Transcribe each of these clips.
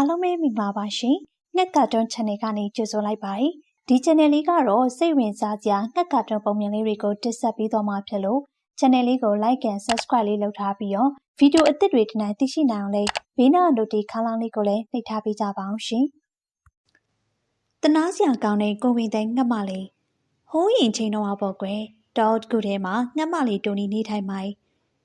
အားလုံးပဲမင်္ဂလာပါရှင်။ငှက်ကာတွန်း channel ကနေကြိုဆိုလိုက်ပါတယ်။ဒီ channel လေးကတော့စိတ်ဝင်စားစရာငှက်ကာတွန်းပုံမြင်လေးတွေကိုတင်ဆက်ပေးသွားမှာဖြစ်လို့ channel လေးကို like and subscribe လေးလုပ်ထားပြီးတော့ဗီဒီယိုအသစ်တွေဒီနေ့သိရှိနိုင်အောင်လေးဘေးနား notification ခန်းလေးကိုလည်းနှိပ်ထားပေးကြပါအောင်ရှင်။တနာစရာကောင်းတဲ့ကိုဝင်တဲ့ငှက်မလေးဟိုးရင်ချိန်တော့ပေါ့ကွယ်။တောက်ကူထဲမှာငှက်မလေးတိုနီနေထိုင်မိုင်း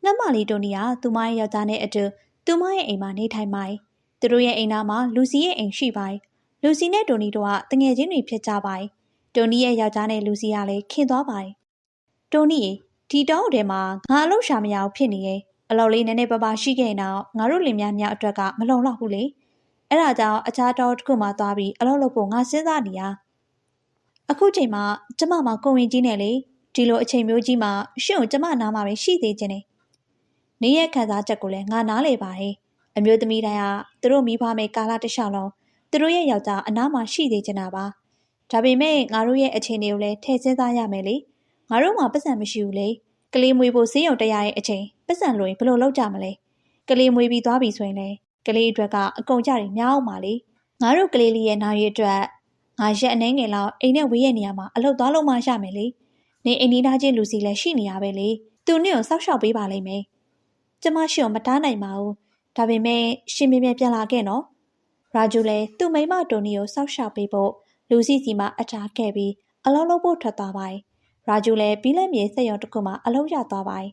ငှက်မလေးတိုနီကသူမရဲ့ယောက်ျားနဲ့အတူသူမရဲ့အိမ်မှာနေထိုင်မိုင်း သူတို့ရဲ့အိမ်သားမှာလူစီရဲ့အိမ်ရှိပါတယ်။လူစီနဲ့တိုနီတို့ကတငယ်ချင်းတွေဖြစ်ကြပါတယ်။တိုနီရဲ့ယောက်ျားနဲ့လူစီကလည်းခင်သွားပါတယ်။တိုနီဒီတောင်းထဲမှာငါအလုပ်ရှာမရအောင်ဖြစ်နေရဲ့အလုပ်လေးနည်းနည်းပါးပါးရှိခဲ့ရင်တော့ငါတို့လင်မယားများအတွက်ကမလုံလောက်ဘူးလေ။အဲ့ဒါကြောင့်အခြားတောတစ်ခုမှသွားပြီးအလုပ်လုပ်ဖို့ငါစဉ်းစားနေရ။အခုချိန်မှာကျမမှာကိုဝင်ကြီးနဲ့လေဒီလိုအချိန်မျိုးကြီးမှာရှင့်ကိုကျမနားမှာပဲရှိသေးခြင်းနဲ့နေရခံစားချက်ကိုလည်းငါနားလေပါတယ် အမျိုးသမီးတိုင်းကသူတို့မိဘမဲ့ကာလတလျှောက်လုံးသူတို့ရဲ့ယောက်ျားအနားမှာရှိသေးချင်တာပါဒါပေမဲ့ငါတို့ရဲ့အခြေအနေကိုလည်းထည့်စဉ်းစားရမယ်လေငါတို့မှပတ်စံမရှိဘူးလေကလေးမွေးဖို့ဈေးရုံတရားရဲ့အချိန်ပတ်စံလို့ရင်ဘယ်လိုလုပ်ကြမလဲကလေးမွေးပြီးသွားပြီဆိုရင်လေကလေးအတွက်ကအကုန်ကြတယ်များအောင်ပါလေငါတို့ကလေးလေးရဲ့နာရီအတွက်ငါရက်အနေငယ်လောက်အိမ်နဲ့ဝေးရဲ့နေရာမှာအလုပ်သွားလို့မှရမယ်လေနေအိမ်နီးသားချင်းလူစီလည်းရှိနေရပဲလေသူနဲ့ကိုစောက်ရှောက်ပေးပါလိမ့်မယ်ကျမရှိအောင်မတားနိုင်ပါဘူး ဒါပေမဲ့ရှင်မြင်မြန်ပြန်လာခဲ့နော်ရာဂျူလည်းသူ့မိမတိုနီကိုစောက်ရှောက်ပေးဖို့လူစီစီမှာအတားခဲ့ပြီးအလုံးလုံးဖို့ထွက်သွားပါတယ်ရာဂျူလည်းပြီးလက်မြေစက်ရုံတစ်ခုမှာအလုံးရသွားပါတယ်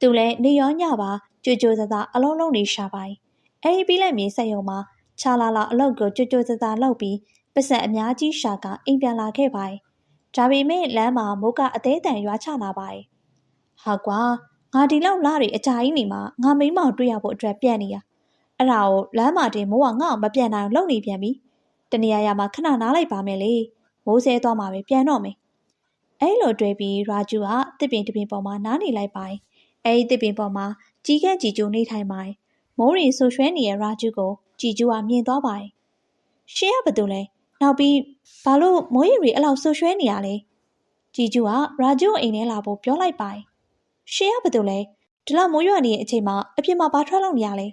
သူလည်းနေရောညပါကြွကြွစသာအလုံးလုံးနေရှာပါတယ်အဲဒီပြီးလက်မြေစက်ရုံမှာခြာလာလာအလုပ်ကိုကြွကြွစသာလုပ်ပြီးပတ်စံအများကြီးရှာကအိမ်ပြန်လာခဲ့ပါတယ်ဒါပေမဲ့လမ်းမှာမိုးကအသေးတန်ရွာချလာပါတယ်ဟာကွာ ငါဒီလောက်လာတွေအကြာကြီးနေမှာငါမိမောင်တွေ့ရဖို့အတွက်ပြန်နေရအဲ့ဒါကိုလမ်းမာတင်မိုးကငါ့အောင်မပြန်နိုင်လုံနေပြန်ပြီတနေရာရာမှာခဏနားလိုက်ပါမယ်လေမိုးဆဲသွားမှာပဲပြန်တော့မယ်အဲ့လိုတွေ့ပြီးရာဂျူကတစ်ပင်တစ်ပင်ပေါ်မှာနားနေလိုက်ပါအဲ့ဒီတစ်ပင်ပေါ်မှာကြီးကန်းကြီးကျိုနေထိုင်ပါမိုးရီဆူရွှဲနေတဲ့ရာဂျူကိုကြည်ကျူကမြင်သွားပါရှင်ကဘာတူလဲနောက်ပြီးဘာလို့မိုးရီရီအဲ့လောက်ဆူရွှဲနေရလဲကြည်ကျူကရာဂျူအိမ်ထဲလာဖို့ပြောလိုက်ပါ ရှင်ကဘာတူလဲဒီလောက်မိုးရွာနေတဲ့အချိန်မှာအပြင်မှာဘာထွက်လို့နေရလဲ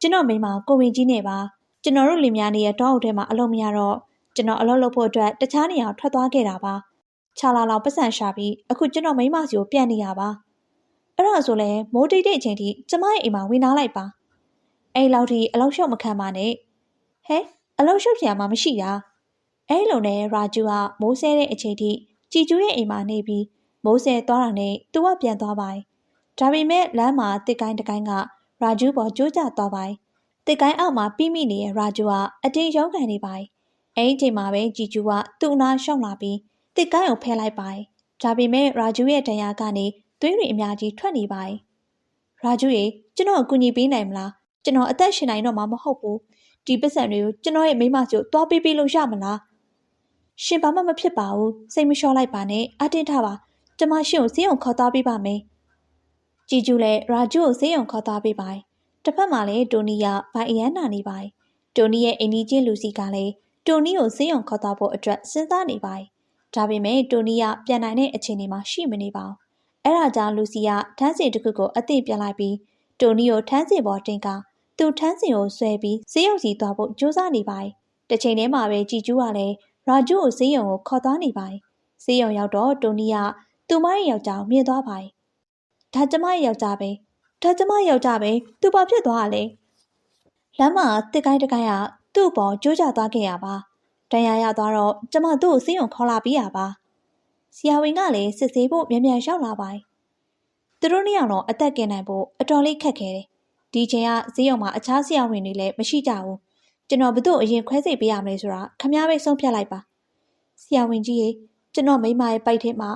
ကျွန်တော်မိမကိုဝင်ကြီးနဲ့ပါကျွန်တော်တို့လင်မယားနေရတောအုပ်ထဲမှာအလုပ်မရတော့ကျွန်တော်အလုပ်လုပ်ဖို့အတွက်တခြားနေရာထွက်သွားခဲ့တာပါခြာလာလောက်ပတ်စံရှာပြီးအခုကျွန်တော်မိမစီကိုပြန်နေရပါအဲ့ဒါဆိုလဲမိုးတိတ်တိတ်အချိန်ထိကျမရဲ့အိမ်မှာဝင်လာလိုက်ပါအဲ့လောက်ထိအလောက်ရှုပ်မခံပါနဲ့ဟဲအလောက်ရှုပ်ပြန်မှမရှိတာအဲ့လိုနဲ့ရာဂျူကမိုးဆဲတဲ့အချိန်ထိကြည်ကျူးရဲ့အိမ်မှာနေပြီး မိုးဆဲသွားတာနဲ့သူကပြန်သွားပါဒါပေမဲ့လမ်းမှာတစ်ကိုင်းတစ်ကိုင်းကရာဂျူးပေါ်ကျိုးကျသွားပါတယ်။တစ်ကိုင်းအောက်မှာပြီးမိနေတဲ့ရာဂျူးကအတင်းရုံးကန်နေပါတယ်။အဲဒီချိန်မှာပဲဂျီဂျူးကသူ့အနားရှောက်လာပြီးတစ်ကိုင်းကိုဖဲလိုက်ပါတယ်။ဒါပေမဲ့ရာဂျူးရဲ့တရားကနေသွေးတွေအများကြီးထွက်နေပါတယ်။ရာဂျူးရေကျွန်တော်အကူအညီပေးနိုင်မလား။ကျွန်တော်အသက်ရှင်နိုင်တော့မှမဟုတ်ဘူး။ဒီပစ္စံတွေကိုကျွန်တော်ရဲ့မိမစီကိုသွားပေးပေးလို့ရမလား။ရှင်ဘာမှမဖြစ်ပါဘူး။စိတ်မလျှော့လိုက်ပါနဲ့။အတင်းထားပါ။ ကျမရှင်ကိုစေးအောင်ခေါ်သွားပေးပါမယ်။ကြည်ကျူလည်းရာဂျူကိုဆေးရုံခေါ်သွားပေးပါတယ်။တစ်ဖက်မှာလည်းတိုနီကဘိုင်အရန်နာနေပါတယ်။တိုနီရဲ့အိမ်ကြီးချင်းလူစီကလည်းတိုနီကိုဆေးရုံခေါ်သွားဖို့အတွက်စဉ်းစားနေပါတယ်။ဒါပေမဲ့တိုနီကပြန်နိုင်တဲ့အခြေအနေမှာရှိမနေပါဘူး။အဲ့ဒါကြောင့်လူစီကထန်းစင်တစ်ခုကိုအသိပြန်လိုက်ပြီးတိုနီကိုထန်းစင်ပေါ်တင်ကသူထန်းစင်ကိုဆွဲပြီးဆေးရုံစီသွားဖို့ကြိုးစားနေပါတယ်။တစ်ချိန်တည်းမှာပဲကြည်ကျူးကလည်းရာဂျူကိုဆေးရုံကိုခေါ်သွားနေပါတယ်။ဆေးရုံရောက်တော့တိုနီက သူမရဲ့ယောက်ျားကိုမြင်သွားပါတယ်ဒါကျမရဲ့ယောက်ျားပဲဒါကျမရဲ့ယောက်ျားပဲသူဘာဖြစ်သွားလဲလမ်းမှာတစ်ကိုင်းတစ်ကိုင်းကသူ့ပေါ်ကြိုးကြသွားခဲ့ရပါတန်ရာရသွားတော့ကျမသူ့ကိုစေးရုံခေါ်လာပြီးရပါဆရာဝန်ကလည်းစစ်ဆေးဖို့မြန်မြန်ရောက်လာပါတယ်သူတို့နှစ်ယောက်တော့အသက်ကင်နိုင်ဖို့အတော်လေးခက်ခဲတယ်ဒီချိန်ကဈေးရုံမှာအခြားဆရာဝန်တွေလည်းမရှိကြဘူးကျွန်တော်ဘသူ့အရင်ခွဲစိတ်ပေးရမလဲဆိုတာခမားပဲဆုံးဖြတ်လိုက်ပါဆရာဝန်ကြီးရေကျွန်တော်မိမရဲ့ပိုက်ထဲမှာ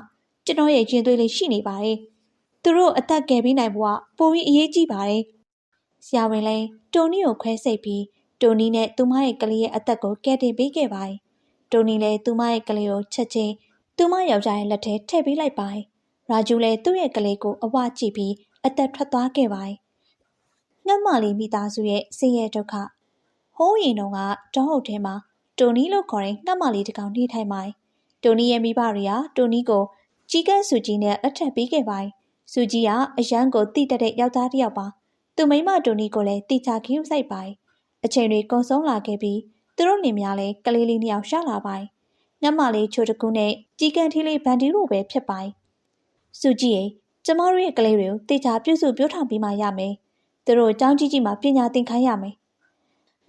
ကျွန်တော်ရဲ့ရင်သွေးလေးရှိနေပါတယ်သူတို့အသက်ကယ်ပေးနိုင်ဖို့ကပိုပြီးအရေးကြီးပါတယ်။ဆရာဝန်လည်းတိုနီကိုခွဲစိတ်ပြီးတိုနီနဲ့သူမရဲ့ကလေးရဲ့အသက်ကိုကယ်တင်ပေးခဲ့ပါတယ်။တိုနီလည်းသူမရဲ့ကလေးကိုချက်ချင်းသူမယောက်ျားရဲ့လက်ထဲထည့်ပေးလိုက်ပါတယ်။ရာဂျူလည်းသူ့ရဲ့ကလေးကိုအဝကြည့်ပြီးအသက်ထွက်သွားခဲ့ပါတယ်။ငှက်မလေးမိသားစုရဲ့ဆင်းရဲဒုက္ခဟိုးရင်တော့ကတောဟုတ်ထဲမှာတိုနီလို့ခေါ်တဲ့ငှက်မလေးတစ်ကောင်နေထိုင်ပါတယ်။တိုနီရဲ့မိဘတွေကတိုနီကို ကြီးကန်းစုကြီးနဲ့လက်ထပ်ပေးခဲ့ပါတယ်။စူကြီးကအရန်ကိုတိတက်တဲ့ယောက်ျားတစ်ယောက်ပါ။သူမိမတိုနီကိုလည်းတိချခင်းဆိုင်ပိုင်။အအချိန်တွေကုန်ဆုံးလာခဲ့ပြီးသူတို့လင်များလည်းကလေးလေးနှစ်ယောက်ရှာလာပိုင်ညမလေးချိုတကူနဲ့ကြီးကန်ထီလေးဗန်ဒီတို့ပဲဖြစ်ပိုင်စုကြည့်ရင်ကျမတို့ရဲ့ကလေးတွေကိုတေချာပြုစုပြောထောင်ပြီးမှရမယ်သူတို့အကြောင်းကြီးကြီးမှပညာသင်ခိုင်းရမယ်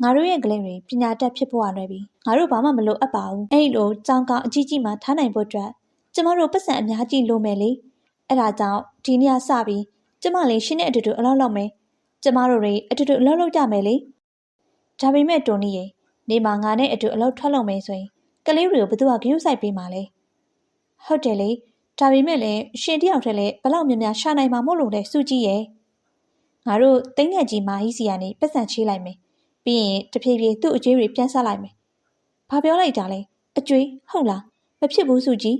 ငါတို့ရဲ့ကလေးတွေပညာတတ်ဖြစ်ဖို့ရလွယ်ပြီငါတို့ဘာမှမလိုအပ်ပါဘူးအဲ့လိုကြောင်ကောင်အကြီးကြီးမှထားနိုင်ဖို့အတွက် ကျမတို့ပတ်စံအများကြီးလိုမယ်လေအဲ့ဒါကြောင့်ဒီနေ့စပြီးကျမလေးရှင်းတဲ့အတူတူအလောက်လောက်မယ်ကျမတို့တွေအတူတူအလောက်လောက်ကြမယ်လေဒါပေမဲ့တိုနီရေနေမှာငါနဲ့အတူအလောက်ထွက်လုံမယ်ဆိုရင်ကလေးတွေကိုဘသူကဂရုစိုက်ပေးမှာလဲဟုတ်တယ်လေဒါပေမဲ့လည်းရှင်တယောက်တည်းလည်းဘလောက်များများရှာနိုင်မှာမို့လို့လဲစူကြည့်ရဲ့ငါတို့တင်းငယ်ကြီးမာဟီစီကနေပတ်စံချေးလိုက်မယ်ပြီးရင်တဖြည်းဖြည်းသူ့အကျွေးတွေပြန်ဆက်လိုက်မယ်ဘာပြောလိုက်တာလဲအကျွေးဟုတ်လားမဖြစ်ဘူးစုကြည့်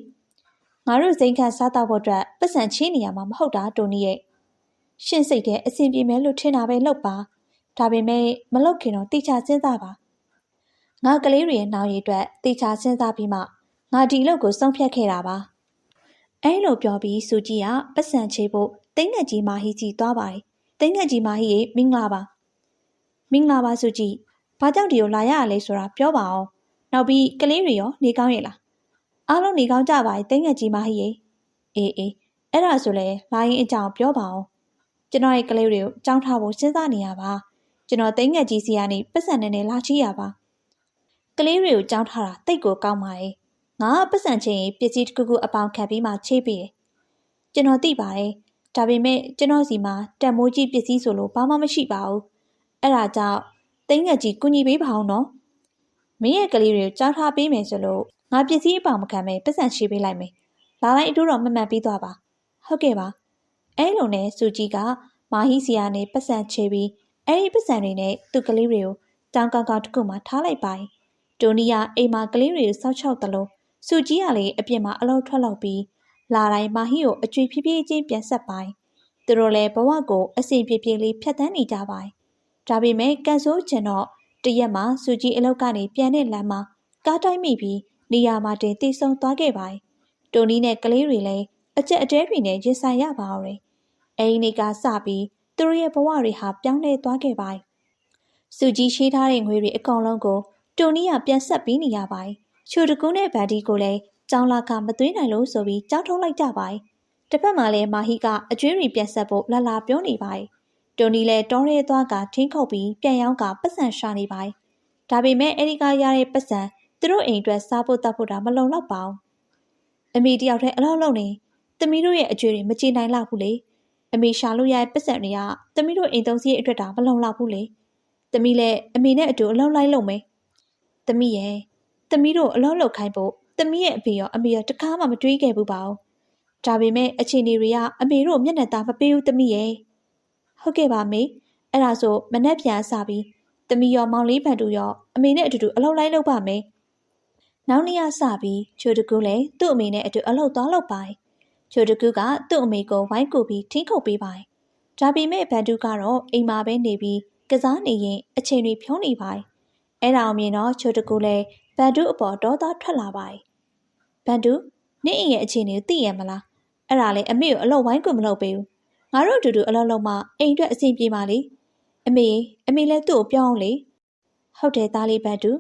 ငါတို့စိန်ခံစားတော့ဖို့အတွက်ပတ်စံချေးနေရမှာမဟုတ်တာတိုနီရဲ့ရှင်းစိတ်တဲ့အဆင်ပြေမယ်လို့ထင်တာပဲလုပ်ပါဒါပေမဲ့မလုပ်ခင်တော့တိကျစဉ်းစားပါငါကလေးတွေရဲ့နောက်ရည်အတွက်တိကျစဉ်းစားပြီးမှငါဒီလုပ်ကိုဆုံးဖြတ်ခဲ့တာပါအဲလိုပြောပြီးစူကြီးကပတ်စံချေဖို့တင်းငယ်ကြီးမာဟီကြီးသွားပါတယ်တင်းငယ်ကြီးမာဟီရေမင်္ဂလာပါမင်္ဂလာပါစူကြီးဘာကြောင့်ဒီကိုလာရရလဲဆိုတာပြောပါအောင်နောက်ပြီးကလေးတွေရောနေကောင်းရဲ့လား အားလုံးနေကောင်းကြပါရဲ့တင်းငယ်ကြီးမာဟီရေအေးအေးအဲ့ဒါဆိုလဲလာရင်အကြောင်းပြောပါအောင်ကျွန်တော်ရဲ့ကလေးတွေကိုကြောင်းထားဖို့စဉ်းစားနေရပါကျွန်တော်တင်းငယ်ကြီးစီကနေပတ်စံနေနေလာချီရပါကလေးတွေကိုကြောင်းထားတာတိတ်ကိုကောင်းပါရဲ့ငါပတ်စံချင်းပစ္စည်းတစ်ခုခုအပေါင်းခံပြီးမှချိပေးတယ်ကျွန်တော်သိပါတယ်ဒါပေမဲ့ကျွန်တော်စီမှာတန်မိုးကြီးပစ္စည်းဆိုလို့ဘာမှမရှိပါဘူးအဲ့ဒါကြောင့်တင်းငယ်ကြီးကုညီပေးပါအောင်နော်မင်းရဲ့ကလေးတွေကိုကြောင်းထားပေးမယ်ဆိုလို့ ငါပစ္စည်းအပေါင်းမခံပဲပတ်စံရှိပေးလိုက်မယ်လာလိုက်အတူတော့မမှန်ပြီးသွားပါဟုတ်ကဲ့ပါအဲလိုနဲ့စူကြီးကမာဟီစီယာနေပတ်စံချေပြီးအဲဒီပတ်စံတွေနဲ့သူ့ကလေးတွေကိုတောင်ကောင်ကောင်တစ်ခုမှထားလိုက်ပါတိုနီယာအိမ်မှာကလေးတွေကိုစောက်ချောက်တယ်လို့စူကြီးကလည်းအပြင်မှာအလောက်ထွက်လောက်ပြီးလာတိုင်းမာဟီကိုအကျွေဖြည်းဖြည်းချင်းပြန်ဆက်ပိုင်းသူတို့လည်းဘဝကိုအစဉ်ပြေပြေလေးဖြတ်သန်းနေကြပိုင်းဒါပေမဲ့ကန်ဆိုးချင်တော့တရက်မှာစူကြီးအလောက်ကနေပြန်တဲ့လမ်းမှာကားတိုင်းမိပြီး နေရာမှာတင်တိဆုံသွားခဲ့ပိုင်းတိုနီနဲ့ကလေးတွေလည်းအကြက်အတဲတွေနဲ့ရင်ဆိုင်ရပါအောင်တယ်အဲဒီနေ့ကစပြီးသူတို့ရဲ့ဘဝတွေဟာပြောင်းလဲသွားခဲ့ပိုင်းစူကြီးရှိထားတဲ့ငွေတွေအကောင်လုံးကိုတိုနီကပြန်ဆက်ပြီးနေရပိုင်းချိုတကူးနဲ့ဗန်ဒီကိုလည်းကြောင်းလာကမသွေးနိုင်လို့ဆိုပြီးကြောင်းထုတ်လိုက်ကြပိုင်းတစ်ဖက်မှာလည်းမာဟီကအကျွေးတွေပြန်ဆက်ဖို့လှလာပြောနေပိုင်းတိုနီလည်းတောရဲသွားကထင်းခုတ်ပြီးပြန်ရောင်းကပတ်စံရှာနေပိုင်းဒါပေမဲ့အဲဒီကရတဲ့ပတ်စံ သူတို့အိမ်အတွက်စားဖို့တောက်ဖို့တာမလုံလောက်ပါဘူးအမေတယောက်တည်းအလောက်လုံးနေသမီးတို့ရဲ့အကျွေးတွေမကြည်နိုင်လောက်ဘူးလေအမေရှာလို့ရတဲ့ပတ်စံတွေကသမီးတို့အိမ်သုံးစည်းအတွက်တာမလုံလောက်ဘူးလေသမီးလည်းအမေနဲ့အတူအလောက်လိုက်လုံးမယ်သမီးရဲ့သမီးတို့အလောက်လောက်ခိုင်းဖို့သမီးရဲ့အဖေရောအမေရောတကားမှမတွေးခဲ့ဘူးပါဘူးဒါပေမဲ့အချိန်တွေကအမေတို့မျက်နှာသားမပေးဘူးသမီးရဲ့ဟုတ်ကဲ့ပါမေအဲ့ဒါဆိုမနဲ့ပြန်စပြီးသမီးရောမောင်လေးဖန်တူရောအမေနဲ့အတူတူအလောက်လိုက်လုပ်ပါမယ် နောက်နေ့ကစပြီးချိုတကူလည်းသူ့အမေနဲ့အတူအလောက်သွားလောက်ပါချိုတကူကသူ့အမေကိုဝိုင်းကူပြီးထင်းခုတ်ပေးပါဒါပေမဲ့ဘန်တူကတော့အိမ်မှာပဲနေပြီးကစားနေရင်အချိန်တွေဖြုံးနေပါအဲ့ဒါအောင်မြင်တော့ချိုတကူလည်းဘန်တူအပေါ်ဒေါသထွက်လာပါဘန်တူနင့်အိမ်ရဲ့အခြေအနေကိုသိရမလားအဲ့ဒါလေအမေကိုအလောက်ဝိုင်းကူမလုပ်ပေးဘူးငါတို့အတူတူအလောက်လောက်မှအိမ်အတွက်အဆင်ပြေပါလေအမေအမေလည်းသူ့ကိုပြောင်းလေဟုတ်တယ်သားလေးဘန်တူ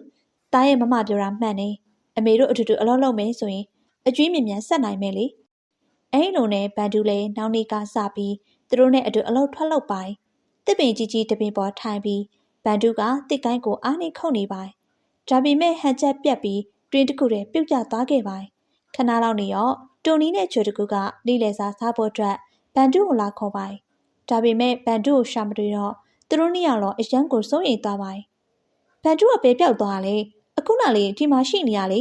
သားရဲ့မမပြောတာမှန်နေ အမေတို့အတူတူအလောက်လောက်မယ်ဆိုရင်အကျွေးမြင်မြန်ဆက်နိုင်မယ်လေအဲ့လိုနဲ့ဘန်တူလည်းနောက်နေ့ကစပြီးသူတို့နဲ့အတူအလောက်ထွက်လောက်ပိုင်တစ်ပင်ကြီးကြီးတပင်ပေါ်ထိုင်ပြီးဘန်တူကတစ်ကိုင်းကိုအားနေခုန်နေပိုင်ဒါပေမဲ့ဟန်ချက်ပြက်ပြီးတွင်တစ်ခုတည်းပြုတ်ကျသွားခဲ့ပိုင်ခဏလောက်နေရောတိုနီနဲ့ချိုတကူကလိလေစာစားဖို့အတွက်ဘန်တူကိုလာခေါ်ပိုင်ဒါပေမဲ့ဘန်တူကိုရှာမတွေ့တော့သူတို့နှစ်ယောက်တော့အရန်ကိုစိုးရိမ်သွားပိုင်ဘန်တူကပဲပြောက်သွားလေ အခုနောက်လေးဒီမှာရှိနေရလေ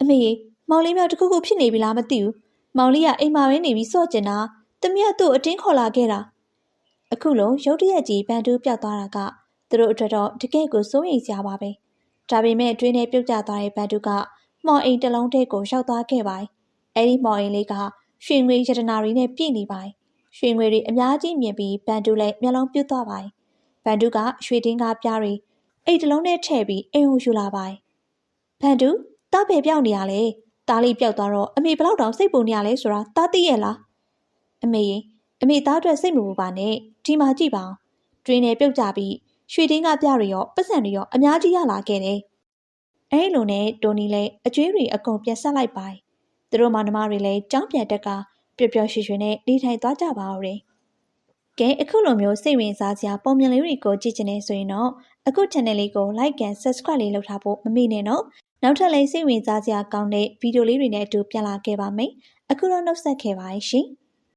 အမေမောင်လေးမျိုးတခုခုဖြစ်နေပြီလားမသိဘူးမောင်လေးကအိမ်မှာပဲနေပြီးစော့ကျင်တာတမရသူ့အတင်းခေါ်လာခဲ့တာအခုလုံးရုတ်တရက်ကြီးဘန်တူးပြောက်သွားတာကသူတို့အတွက်တော့တကယ့်ကိုစိုးရိမ်စရာပါပဲဒါပေမဲ့တွင်းထဲပြုတ်ကျသွားတဲ့ဘန်တူးကမော်အိမ်တစ်လုံးထဲကိုရောက်သွားခဲ့ပါအဲ့ဒီမော်အိမ်လေးကရွှေငွေရတနာတွေနဲ့ပြည့်နေပါရွှေငွေတွေအများကြီးမြင်ပြီးဘန်တူးလည်းမျက်လုံးပြုတ်သွားပါဘန်တူးကရွှေတင်းကားပြားတွေ အိမ်တစ်လုံးထဲထည့်ပြီးအိမ်ကိုယူလာပါဘန်တူးတားပေပြောက်နေရလေတားလေးပြောက်သွားတော့အမေဘလောက်တောင်စိတ်ပူနေရလဲဆိုတာတားသိရဲ့လားအမေရင်အမေသားအတွက်စိတ်မပူပါနဲ့ဒီမှာကြည့်ပါအောင်တွင်းနဲ့ပြုတ်ကြပြီးရွှေတင်းကပြတွေရောပတ်စံတွေရောအများကြီးရလာခဲ့တယ်။အဲလိုနဲ့တိုနီလည်းအကျွေးတွေအကုန်ပြန်ဆက်လိုက်ပါ။သူတို့မောင်နှမတွေလည်းကြောင်းပြန်တက်ကပျော်ပျော်ရွှင်ရွှင်နဲ့နေထိုင်သွားကြပါဦးတယ်။ကဲအခုလိုမျိုးစိတ်ဝင်စားစရာပုံမြင်လေးတွေကိုကြည့်ချင်နေဆိုရင်တော့ အခု channel လေးကို like and subscribe လေးလုပ်ထားဖို့မမေ့နဲ့နော်။နောက်ထပ်လည်းစိတ်ဝင်စားစရာကောင်းတဲ့ဗီဒီယိုလေးတွေနဲ့အတူပြန်လာခဲ့ပါမယ်။အခုတော့နှုတ်ဆက်ခဲ့ပါရှင်။